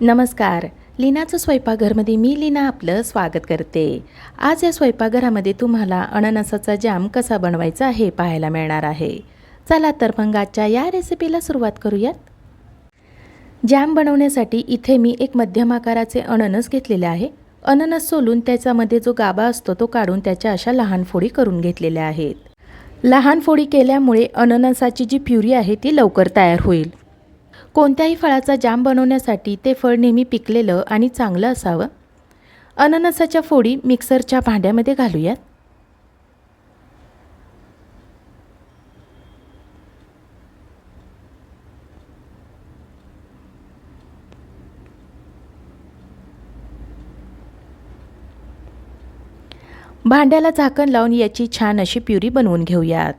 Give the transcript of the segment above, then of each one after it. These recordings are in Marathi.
नमस्कार. लीनाचं स्वयंपाकघरमध्ये मी लीना आपलं स्वागत करते. आज या स्वयंपाकघरामध्ये तुम्हाला अननसाचा जाम कसा बनवायचा हे पाहायला मिळणार आहे. चला तर मग आजच्या या रेसिपीला सुरुवात करूयात. जॅम बनवण्यासाठी इथे मी एक मध्यम आकाराचे अननस घेतलेले आहे. अननस सोलून त्याच्यामध्ये जो गाभा असतो तो काढून त्याच्या अशा लहान फोडी करून घेतलेल्या आहेत. लहान फोडी केल्यामुळे अननसाची जी प्युरी आहे ती लवकर तयार होईल. कोणत्याही फळाचा जाम बनवण्यासाठी ते फळ नेहमी पिकलेलं आणि चांगलं असावं? अननसाच्या फोडी मिक्सरच्या भांड्यामध्ये घालूयात. भांड्याला झाकण लावून याची छान अशी प्युरी बनवून घेऊयात.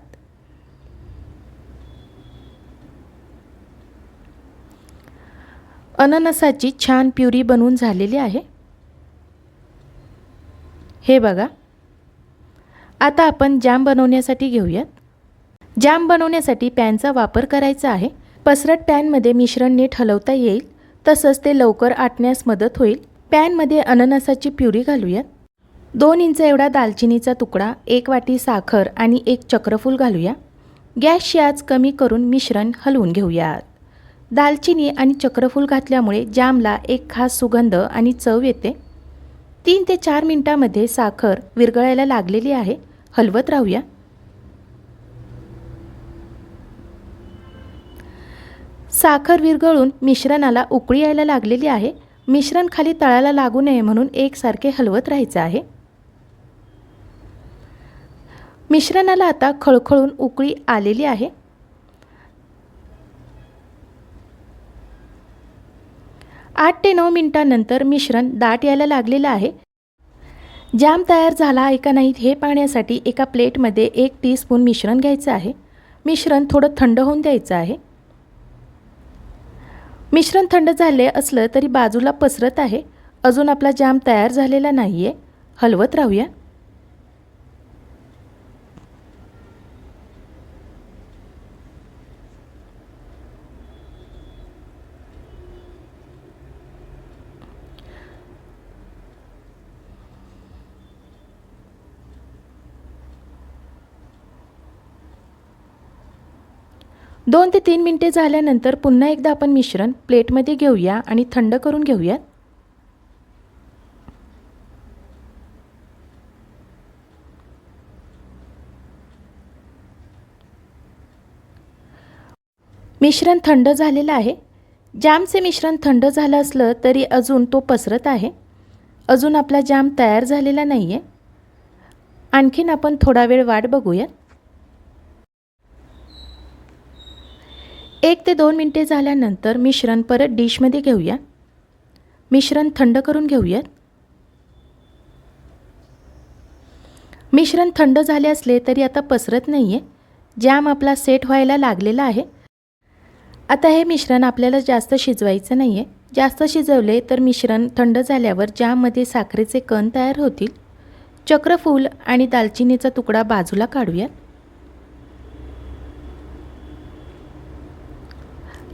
अननसाची छान प्युरी बनवून झालेली आहे. हे बघा. आता आपण जाम बनवण्यासाठी घेऊयात. जाम बनवण्यासाठी पॅनचा वापर करायचा आहे. पसरट पॅनमध्ये मिश्रण नीट हलवता येईल. तसंच ते लवकर आटण्यास मदत होईल. पॅनमध्ये अननसाची प्युरी घालूयात. दोन इंच एवढा दालचिनीचा तुकडा एक वाटी साखर आणि एक चक्रफूल घालूया. गॅसची आज कमी करून मिश्रण हलवून घेऊयात. दालचिनी आणि चक्रफूल घातल्यामुळे जामला एक खास सुगंध आणि चव येते. तीन ते चार मिनटामध्ये साखर विरघळायला लागलेली आहे. हलवत राहूया. साखर विरघळून मिश्रणाला उकळी यायला लागलेली आहे. मिश्रण खाली तळाला लागू नये म्हणून एकसारखे हलवत राहायचं आहे. मिश्रणाला आता खळखळून उकळी आलेली आहे. आठ ते नऊ मिनटानंतर मिश्रण दाट यायला लागलेलं आहे. जाम तयार झाला आहे का नाही हे पाहण्यासाठी एका प्लेटमध्ये एक टीस्पून मिश्रण घ्यायचं आहे. मिश्रण थोडं थंड होऊन द्यायचं आहे. मिश्रण थंड झाले असलं तरी बाजूला पसरत आहे. अजून आपला जाम तयार झालेला नाही आहे हलवत राहूया. दोन ते तीन मिनटे झाल्यानंतर पुन्हा एकदा आपण मिश्रण प्लेटमध्ये घेऊया आणि थंड करून घेऊयात. मिश्रण थंड झालेलं आहे. जामचे मिश्रण थंड झालं असलं तरी अजून तो पसरत आहे. अजून आपला जाम तयार झालेला नाही आहे आणखीन आपण थोडा वेळ वाट बघूयात. एक ते दोन मिनटे झाल्यानंतर मिश्रण परत डिशमध्ये घेऊया मिश्रण थंड करून घेऊयात. मिश्रण थंड झाले असले तरी आता पसरत नाही आहे जॅम आपला सेट व्हायला लागलेला आहे. आता हे मिश्रण आपल्याला जास्त शिजवायचं नाही आहे जास्त शिजवले तर मिश्रण थंड झाल्यावर जाममध्ये साखरेचे कण तयार होतील. चक्रफूल आणि दालचिनीचा तुकडा बाजूला काढूयात.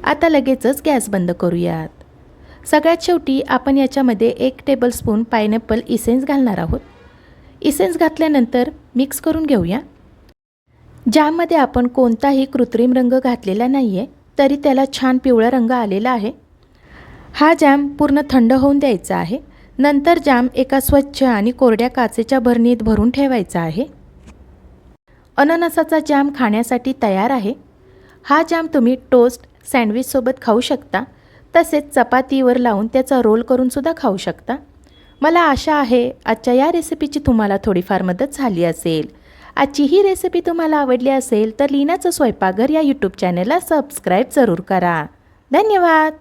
आता लगेचच गॅस बंद करूयात. सगळ्यात शेवटी आपण याच्यामध्ये एक टेबलस्पून पायनॅपल इसेन्स घालणार आहोत. इसेन्स घातल्यानंतर मिक्स करून घेऊया. ज्यामध्ये आपण कोणताही कृत्रिम रंग घातलेला नाही आहे तरी त्याला छान पिवळा रंग आलेला आहे. हा जॅम पूर्ण थंड होऊन द्यायचा आहे. नंतर जाम एका स्वच्छ आणि कोरड्या काचेच्या भरणीत भरून ठेवायचा आहे. अननसाचा जाम खाण्यासाठी तयार आहे. हा जाम तुम्ही टोस्ट सँडविचसोबत खाऊ शकता. तसेच चपातीवर लावून त्याचा रोल करूनसुद्धा खाऊ शकता. मला आशा आहे आजच्या या रेसिपीची तुम्हाला थोडीफार मदत झाली असेल. आजची ही रेसिपी तुम्हाला आवडली असेल तर लीनाचं स्वयंपाकघर या यूट्यूब चॅनलला सबस्क्राईब जरूर करा. धन्यवाद!